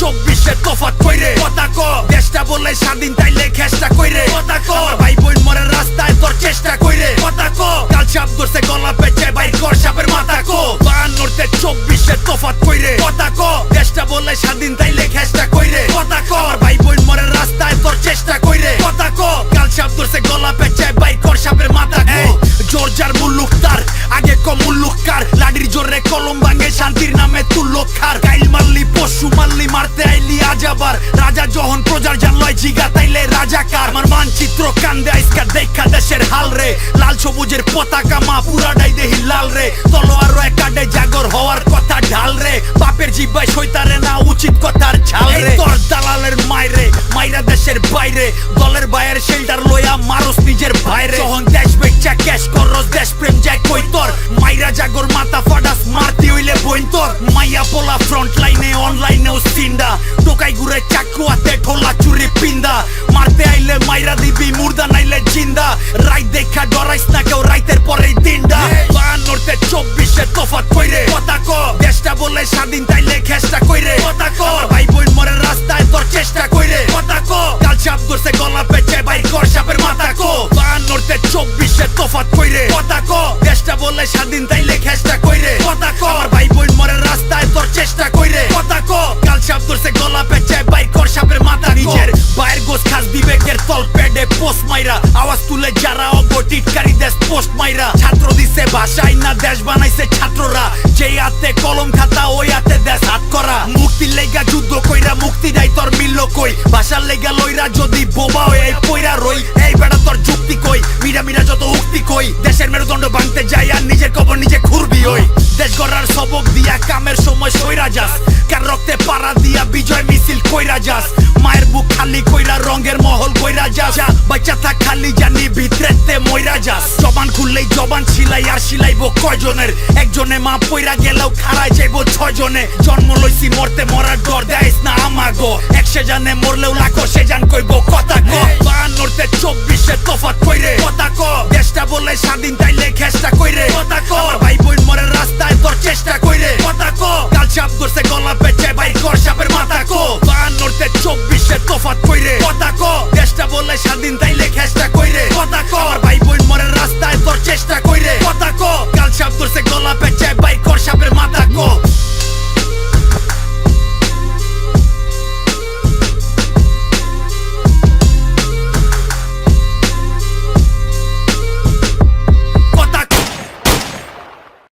চব্বিশে তফাত কইরে। কথা দেশটা বলে স্বাধীন, তাইলে খেসটা কইরে। কথা ক ভাই বোন মরে রাস্তায়, তোর চেষ্টা কইরে। কথা ক, কাল সাপ ধরছে, গলা পেঁচে ভাই কর সাপের মাথা কো। বাহান্নতে চব্বিশে তফাত কইরে। কথা ক, দেশটা বলে স্বাধীন, তাইলে খেসটা কইরে। কথা ক জোরে কলম ভাঙে শান্তির নামে তুল্লো খার গাইল মারলি পশু মারলি মারতে আইলি আজ আবার। রাজা যখন প্রজার জানলয় জিগা তাইলে রাজা কার? আমার মানচিত্র কান্দে আইসকা দেখা দেশের হাল রে। লাল সবুজের পতাকা মা পুরাটাই দেহি লাল রে। তলোয়ার একাডে জাগর হওয়ার কথা ঢাল রে। বাপের জিব্বাই সইতারে না উচিত কথার ছাল রে। তোর দালালের মাইরে মাইরা দেশের বাইরে দলের বাইরের শেল্টার লইয়া মারস নিজের ভাইরে যখন দেশ বেচা ক্যাশ করস দেশ প্রেম যায় কই তোর? মাইরা জাগর মাথা বইন মাইয়া পোলা ফ্রন্ট লাইনে অনলাইনেও সিন্ডা। টোকাই ঘুরে চাকু হাতে ঠোলা চুরি পিন্দা। মারতে আইলে মাইরা দিবি মুর্দা নাইলে জিন্দা। রাইত দেখা ডরাইস না কেউ রাইতের পরেই দিনটা বাহান্নতে চব্বিশে তফাত কইরে। কথা ক। দেশটা বলে স্বাধীন তাইলে খেসটা কইরে। কথা ক। ভাই বোন মরে রাস্তায় তোর চেষ্টা কইরে। কথা ক। কাল সাপ ধরছে গলা পেঁচে বাইর কর সাপের মাথা কো। বাহান্নতে চব্বিশে তফাত কইরে। কথা ক। দেশটা বলে স্বাধীন তাইলে খেসটা কইরে। কথা ক। ভাই বোন পোস্ট মাইরা। আওয়াজ তুলে যারা অবটিটকারী দেশ পোস্ট মাইরা। ছাত্র দিছে ভাষাই না দেশ বানাইছে ছাত্ররা। যেই হাতে কলম খাতা, ওই হাতে দেশ হাত করা। মুক্তির লেগা যুদ্ধ কইরা মুক্তি নাই তোর মিলল কই। ভাষার লেগা লইরা যদি বোবা হয়ে পইরা রই। এই বেটা তোর যুক্তি কই? মিরা মিরা যত উক্তি কই, দেশের মেরুদণ্ড ভাঙতে যাই আর নিজের কবর নিজে খুরবি ওই দেশ গড়ার সবক দিয়া কামের সময় সইরা যাস। মইরা যাস। জবান খুললেই জবান ছিলাই আর সিলাইব কয়জনের? একজনে মা পইরা গেলেও খাড়ায় যাইব ছয়জনে। জন্ম লইছি মরতে মরার ডর দেয়স না আমাগো। একশে জানে মরলেও লাখো সে জান কইব কথা ক। বাহান্নতে চব্বিশে তফাত কইরে। কথা ক। দেশটা বলে স্বাধীন তাইলে খেসটা কইরে। কথা ক। ভাই বোন মরে রাস্তায় তোর চেষ্টা কইরে। কথা ক। কাল সাপ ধরছে গলা পেঁচে বাইর কর সাপের মাথা কো। বাহান্নতে চব্বিশে তফাত কইরে। কথা ক। দেশটা বলে স্বাধীন তাইলে খেসটা